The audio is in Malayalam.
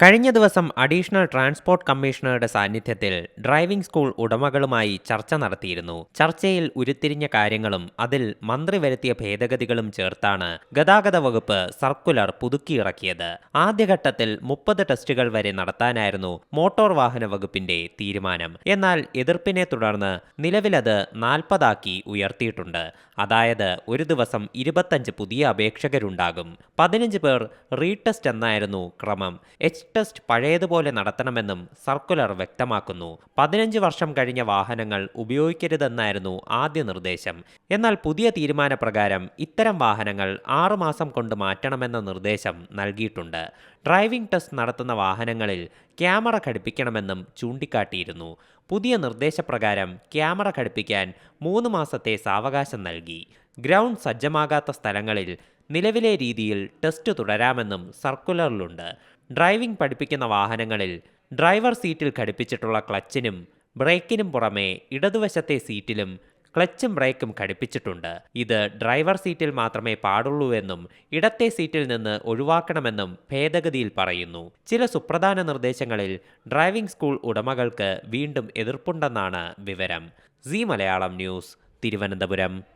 കഴിഞ്ഞ ദിവസം അഡീഷണൽ ട്രാൻസ്പോർട്ട് കമ്മീഷണറുടെ സാന്നിധ്യത്തിൽ ഡ്രൈവിംഗ് സ്കൂൾ ഉടമകളുമായി ചർച്ച നടത്തിയിരുന്നു. ചർച്ചയിൽ ഉരുത്തിരിഞ്ഞ കാര്യങ്ങളും അതിൽ മന്ത്രി വരുത്തിയ ഭേദഗതികളും ചേർത്താണ് ഗതാഗത വകുപ്പ് സർക്കുലർ പുതുക്കിയിറക്കിയത്. ആദ്യഘട്ടത്തിൽ മുപ്പത് ടെസ്റ്റുകൾ വരെ നടത്താനായിരുന്നു മോട്ടോർ വാഹന വകുപ്പിന്റെ തീരുമാനം. എന്നാൽ എതിർപ്പിനെ തുടർന്ന് നിലവിലത് നാൽപ്പതാക്കി ഉയർത്തിയിട്ടുണ്ട്. അതായത് ഒരു ദിവസം ഇരുപത്തഞ്ച് പുതിയ അപേക്ഷകരുണ്ടാകും. പതിനഞ്ച് പേർ റീടെസ്റ്റ് എന്നായിരുന്നു ക്രമം. എച്ച് ടെസ്റ്റ് പഴയതുപോലെ നടത്തണമെന്നും സർക്കുലർ വ്യക്തമാക്കുന്നു. പതിനഞ്ച് വർഷം കഴിഞ്ഞ വാഹനങ്ങൾ ഉപയോഗിക്കരുതെന്നായിരുന്നു ആദ്യ നിർദ്ദേശം. എന്നാൽ പുതിയ തീരുമാനപ്രകാരം ഇത്തരം വാഹനങ്ങൾ ആറുമാസം കൊണ്ട് മാറ്റണമെന്ന നിർദ്ദേശം നൽകിയിട്ടുണ്ട്. ഡ്രൈവിംഗ് ടെസ്റ്റ് നടത്തുന്ന വാഹനങ്ങളിൽ ക്യാമറ ഘടിപ്പിക്കണമെന്നും ചൂണ്ടിക്കാട്ടിയിരുന്നു. പുതിയ നിർദ്ദേശപ്രകാരം ക്യാമറ ഘടിപ്പിക്കാൻ മൂന്ന് മാസത്തെ സാവകാശം നൽകി. ഗ്രൗണ്ട് സജ്ജമാകാത്ത സ്ഥലങ്ങളിൽ നിലവിലെ രീതിയിൽ ടെസ്റ്റ് തുടരാമെന്നും സർക്കുലറിലുണ്ട്. ഡ്രൈവിംഗ് പഠിപ്പിക്കുന്ന വാഹനങ്ങളിൽ ഡ്രൈവർ സീറ്റിൽ ഘടിപ്പിച്ചിട്ടുള്ള ക്ലച്ചിനും ബ്രേക്കിനും പുറമെ ഇടതുവശത്തെ സീറ്റിലും ക്ലച്ചും ബ്രേക്കും ഘടിപ്പിച്ചിട്ടുണ്ട്. ഇത് ഡ്രൈവർ സീറ്റിൽ മാത്രമേ പാടുള്ളൂവെന്നും ഇടത്തെ സീറ്റിൽ നിന്ന് ഒഴിവാക്കണമെന്നും ഭേദഗതിയിൽ പറയുന്നു. ചില സുപ്രധാന നിർദ്ദേശങ്ങളിൽ ഡ്രൈവിംഗ് സ്കൂൾ ഉടമകൾക്ക് വീണ്ടും എതിർപ്പുണ്ടെന്നാണ് വിവരം. Zee Malayalam news Thiruvananthapuram.